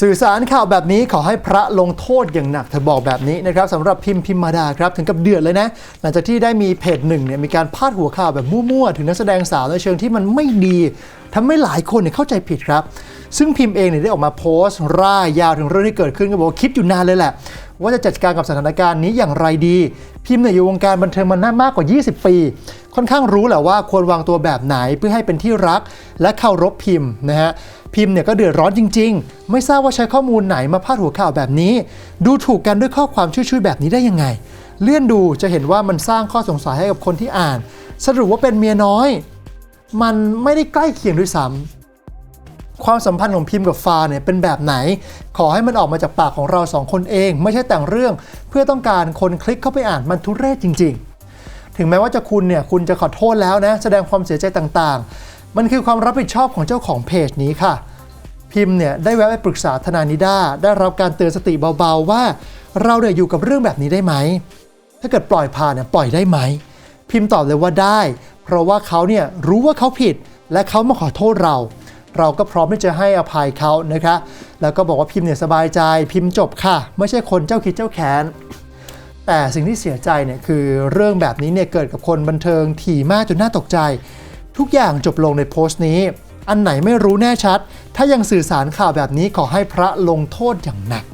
สื่อสารข่าวแบบนี้ขอให้พระลงโทษอย่างหนักเธอบอกแบบนี้นะครับสำหรับพิมพ์พิมมาดาครับถึงกับเดือดเลยนะ หลังจากที่ได้มีเพจหนึ่งเนี่ยมีการพาดหัวข่าวแบบมั่วๆ ถึงนักแสดงสาวในเชิงที่มันไม่ดีทำให้หลายคนเนี่ยเข้าใจผิดครับ ซึ่งพิมพ์เองเนี่ยได้ออกมาโพสต์ร่ายยาวถึงเรื่องที่เกิดขึ้นก็บอกว่าคิดอยู่นานเลยแหละ ว่าจะจัดการกับสถานการณ์นี้อย่างไรดี พิมพ์เนี่ยอยู่วงการบันเทิงมานานมากกว่า 20 ปี ค่อนข้างรู้แหละว่าควรวางตัวแบบไหนเพื่อให้เป็นที่รัก และเคารพพิมพ์นะฮะพิมพ์เนี่ยก็เดือดร้อนจริง ๆ ไม่ทราบว่าใช้ข้อมูลไหนมาพาดหัวข่าวแบบนี้ ดูถูกกันด้วยข้อความช่วยๆแบบนี้ได้ยังไง เลื่อนดูจะเห็นว่ามันสร้างข้อสงสัยให้กับคนที่อ่าน สรุปว่าเป็นเมียน้อย มันไม่ได้ใกล้เคียงด้วยซ้ำความสัมพันธ์ของพิมพ์กับฟาเนี่ยเป็นแบบไหน ขอให้มันออกมาจากปากของเราสองคนเอง ไม่ใช่แต่งเรื่อง เพื่อต้องการคนคลิกเข้าไปอ่านมันทุเรศจริง ๆ ถึงแม้ว่าจะคุณเนี่ยคุณจะขอโทษแล้วนะแสดงความเสียใจต่างๆ มันคือความรับผิดชอบของเจ้าของเพจนี้ค่ะ พิมพ์เนี่ยได้แวะไปปรึกษาทนายนิด้าได้รับการเตือนสติเบาๆว่า เราเนี่ยอยู่กับเรื่องแบบนี้ได้ไหมถ้าเกิดปล่อยผ่านเนี่ยปล่อยได้ไหม พิมพ์ตอบเลยว่าได้ เพราะว่าเขาเนี่ยรู้ว่าเขาผิด และเขามาขอโทษเรา เราก็พร้อมที่จะให้อภัยเขานะคะ แล้วก็บอกว่าพิมพ์เนี่ยสบายใจ พิมพ์จบค่ะ ไม่ใช่คนเจ้าคิดเจ้าแค้น แต่สิ่งที่เสียใจเนี่ยคือเรื่องแบบนี้เนี่ยเกิดกับคนบันเทิงถี่มากจนน่าตกใจ ทุกอย่างจบลงในโพสต์นี้ อันไหนไม่รู้แน่ชัด ถ้ายังสื่อสารข่าวแบบนี้ขอให้พระลงโทษอย่างหนัก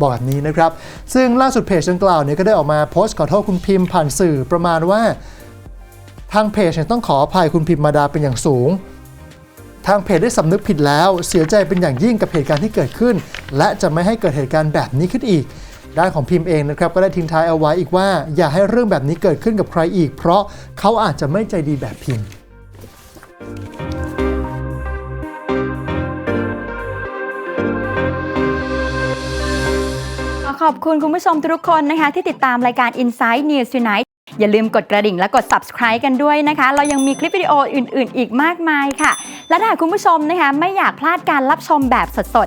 บอกแบบนี้นะครับ ซึ่งล่าสุดเพจดังกล่าวเนี่ยก็ได้ออกมาโพสต์ขอโทษคุณพิมพ์ผ่านสื่อประมาณว่า ทางเพจต้องขออภัยคุณพิมพ์มาดาเป็นอย่างสูง ทางเพจได้สำนึกผิดแล้ว เสียใจเป็นอย่างยิ่งกับเหตุการณ์ที่เกิดขึ้น และจะไม่ให้เกิดเหตุการณ์แบบนี้ขึ้นอีก ด้านของพิมพ์เองนะครับก็ได้ทิ้งท้ายเอาไว้อีกว่า อย่าให้เรื่องแบบนี้เกิดขึ้นกับใครอีก เพราะเขาอาจจะไม่ใจดีแบบพิมพ์ขอขอบคุณคุณผู้ชมทุกคนนะคะที่ติดตามรายการ Inside News Tonight อย่าลืมกดกระดิ่งและกด subscribe กันด้วยนะคะ เรายังมีคลิปวิดีโออื่น ๆ อีกมากมายค่ะ และถ้าหากคุณผู้ชมนะคะไม่อยากพลาดการรับชมแบบสด